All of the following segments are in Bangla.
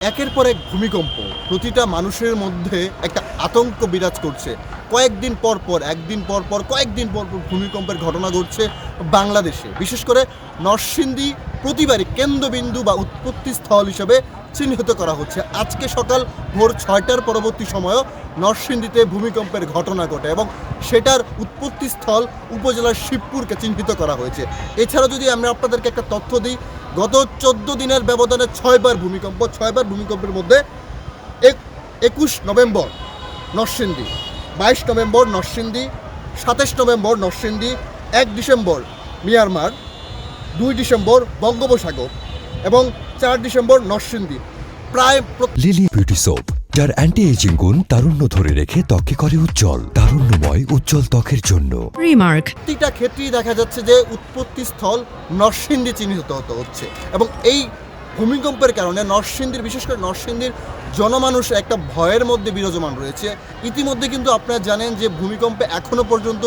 একের পর এক ভূমিকম্প। প্রতিটা মানুষের মধ্যে একটা আতঙ্ক বিরাজ করছে। কয়েকদিন পর পর, একদিন পর পর, কয়েকদিন পর পর ভূমিকম্পের ঘটনা ঘটছে বাংলাদেশে। বিশেষ করে নরসিংদী প্রতিবারই কেন্দ্রবিন্দু বা উৎপত্তি স্থল হিসেবে চিহ্নিত করা হচ্ছে। আজকে সকাল ভোর ছয়টার পরবর্তী সময়ও নরসিংদীতে ভূমিকম্পের ঘটনা ঘটে এবং সেটার উৎপত্তি স্থল উপজেলার শিবপুরকে চিহ্নিত করা হয়েছে। এছাড়া যদি আমরা আপনাদেরকে একটা তথ্য দিই, গত চোদ্দ দিনের ব্যবধানে ছয়বার ভূমিকম্প, ছয়বার ভূমিকম্পের মধ্যে এক, একুশ নভেম্বর নরসিংদী, বাইশ নভেম্বর নরসিংদী, সাতাশ নভেম্বর নরসিংদী, এক ডিসেম্বর মিয়ানমার, দুই ডিসেম্বর বঙ্গোপসাগর এবং চার ডিসেম্বর নরসিংদী। প্রায় লিলি বিউটি সোপ যার অ্যান্টি এজিং গুণ তারুণ্য ধরে রেখে ত্বকে করে উজ্জ্বল তারুণ্যময় উজ্জ্বল ত্বকের জন্য। Remark. প্রতিটা ক্ষেত্রেই দেখা যাচ্ছে যে উৎপত্তি স্থল নরসিংদী চিহ্নিত হতে হচ্ছে এবং এই ভূমিকম্পের কারণে নরসিংদীর বিশেষ করে নরসিংদীর জনমানুষ একটা ভয়ের মধ্যে বিরাজমান রয়েছে। ইতিমধ্যে কিন্তু আপনারা জানেন যে ভূমিকম্পে এখনও পর্যন্ত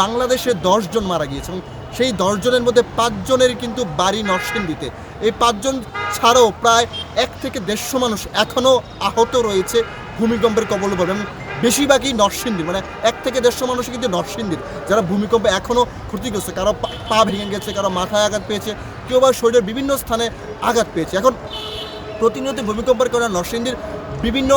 বাংলাদেশে জন মারা গিয়েছে এবং সেই দশজনের মধ্যে পাঁচজনের কিন্তু বাড়ি নরসিংদীতে। এই পাঁচজন ছাড়াও প্রায় এক থেকে দেড়শো মানুষ এখনও আহত রয়েছে ভূমিকম্পের কবলে পড়বে এবং বেশিরভাগই নরসিংদীর মানে এক থেকে দেড়শো মানুষই কিন্তু নরসিংদীর, যারা ভূমিকম্পে এখনও ক্ষতিগ্রস্ত, কারও পা ভেঙে গেছে, কারও মাথায় আঘাত পেয়েছে, কেউ বা শরীরের বিভিন্ন স্থানে আঘাত পেয়েছে। এখন প্রতিনিয়ত ভূমিকম্পের কারণে নরসিংদীর বিভিন্ন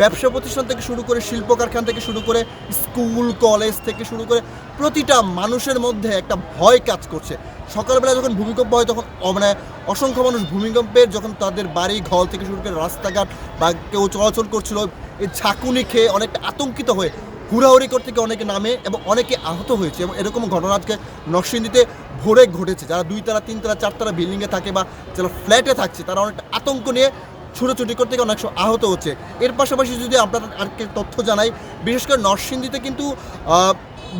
ব্যবসা প্রতিষ্ঠান থেকে শুরু করে শিল্প কারখানা থেকে শুরু করে স্কুল, কলেজ থেকে শুরু করে প্রতিটা মানুষের মধ্যে একটা ভয় কাজ করছে। সকালবেলা যখন ভূমিকম্প হয় তখন মানে অসংখ্য মানুষ ভূমিকম্পের যখন তাদের বাড়ি ঘর থেকে শুরু করে রাস্তাঘাট বা কেউ চলাচল করছিল, এই ঝাঁকুনি খেয়ে অনেকটা আতঙ্কিত হয়ে হুড়াহুড়ি করতে গিয়ে অনেকে নামে এবং অনেকে আহত হয়েছে এবং এরকম ঘটনা আজকে নরসিংদীতে ভোরে ঘটেছে। যারা দুই তারা তিন তারা চারতারা বিল্ডিংয়ে থাকে বা যারা ফ্ল্যাটে থাকছে, তারা অনেকটা আতঙ্ক নিয়ে ছুটোছুটি করতে গিয়ে অনেক আহত হচ্ছে। এর পাশাপাশি যদি আপনার আর তথ্য জানাই, বিশেষ করে নরসিংদীতে কিন্তু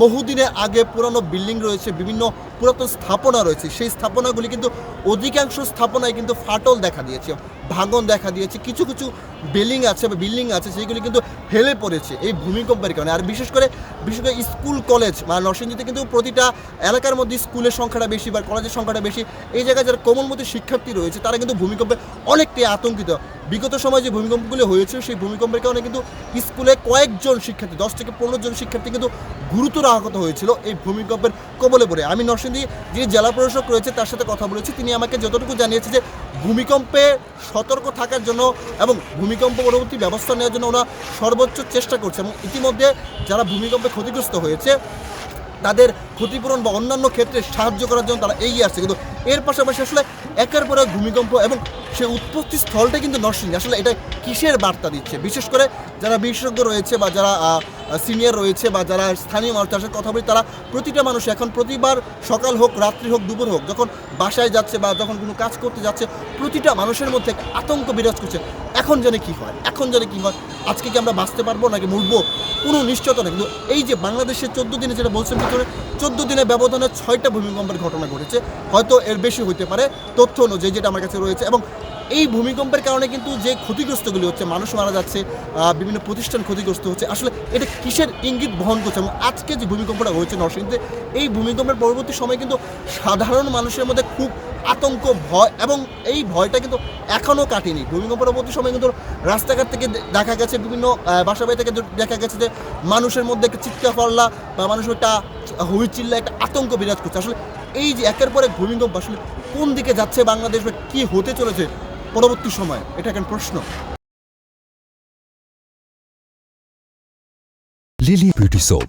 বহুদিনে আগে পুরনো বিল্ডিং রয়েছে, বিভিন্ন পুরাতন স্থাপনা রয়েছে। সেই স্থাপনাগুলি কিন্তু অধিকাংশ স্থাপনায় কিন্তু ফাটল দেখা দিয়েছে। ভাঙন দেখা দিয়েছে। কিছু কিছু বিল্ডিং আছে বা বিল্ডিং আছে, সেইগুলি কিন্তু হেলে পড়েছে এই ভূমিকম্পের কারণে। আর বিশেষ করে বিশেষ করে স্কুল, কলেজ মানে নরসিংদীতে কিন্তু প্রতিটা এলাকার মধ্যে স্কুলের সংখ্যাটা বেশি বা কলেজের সংখ্যাটা বেশি। এই জায়গায় যারা কোমলমতি শিক্ষার্থী রয়েছে, তারা কিন্তু ভূমিকম্পে অনেকটাই আতঙ্কিত। বিগত সময় যে ভূমিকম্পগুলো হয়েছে সেই ভূমিকম্পের কারণে কিন্তু স্কুলে কয়েকজন শিক্ষার্থী, দশ থেকে পনেরো জন শিক্ষার্থী কিন্তু গুরুতর আহত হয়েছিল এই ভূমিকম্পের কবলে পড়ে। আমি নরসিংদী যিনি জেলা প্রশাসক রয়েছে, তার সাথে কথা বলেছি। তিনি আমাকে যতটুকু জানিয়েছে যে ভূমিকম্পে সতর্ক থাকার জন্য এবং ভূমিকম্প পরবর্তী ব্যবস্থা নেওয়ার জন্য ওরা সর্বোচ্চ চেষ্টা করছে এবং ইতিমধ্যে যারা ভূমিকম্পে ক্ষতিগ্রস্ত হয়েছে, তাদের ক্ষতিপূরণ বা অন্যান্য ক্ষেত্রে সাহায্য করার জন্য তারা এগিয়ে আসছে। কিন্তু এর পাশাপাশি আসলে একের পর ভূমিকম্প এবং সে উৎপত্তি স্থলটা কিন্তু নরসিংদী আসলে এটা কিসের বার্তা দিচ্ছে? বিশেষ করে যারা বিশেষজ্ঞ রয়েছে বা যারা সিনিয়র রয়েছে বা যারা স্থানীয় মানুষ তার সাথে কথা বলি, তারা প্রতিটা মানুষ এখন প্রতিবার সকাল হোক, রাত্রি হোক, দুপুর হোক, যখন বাসায় যাচ্ছে বা যখন কোনো কাজ করতে যাচ্ছে, প্রতিটা মানুষের মধ্যে আতঙ্ক বিরাজ করছে। এখন জানে কি হয়? এখন জানে কি হয়? আজকে কি আমরা বাঁচতে পারব নাকি মরবো? কোনো নিশ্চয়তা নেই। কিন্তু এই যে বাংলাদেশের চোদ্দ দিনে যেটা বলছেন, ভিতরে চোদ্দ দিনের ব্যবধানে ছয়টা ভূমিকম্পের ঘটনা ঘটেছে। হয়তো এর বেশি হইতে পারে তথ্য অনুযায়ী যেটা আমার কাছে রয়েছে। এবং এই ভূমিকম্পের কারণে কিন্তু যে ক্ষতিগ্রস্তগুলি হচ্ছে, মানুষ মারা যাচ্ছে বিভিন্ন প্রতিষ্ঠান ক্ষতিগ্রস্ত হচ্ছে, আসলে এটা কিসের ইঙ্গিত বহন করছে? এবং আজকে যে ভূমিকম্পটা হয়েছে নরসিংদীতে, এই ভূমিকম্পের পরবর্তী সময় কিন্তু সাধারণ মানুষের মধ্যে খুব আতঙ্ক, ভয় এবং এই ভয়টা কিন্তু এখনও কাটেনি। ভূমিকম্প পরবর্তী সময় কিন্তু রাস্তাঘাট থেকে দেখা গেছে বিভিন্ন বাসাবাড়ি থেকে দেখা গেছে যে মানুষের মধ্যে একটা চিৎকার পাল্লা বা মানুষের একটা হুই চিল্লা একটা আতঙ্ক বিরাজ করছে। আসলে এই যে একের পরে ভূমিকম্প, আসলে কোন দিকে যাচ্ছে বাংলাদেশ বা কী হতে চলেছে পরবর্তী সময়? এটা এখন প্রশ্ন। Lily beauty soap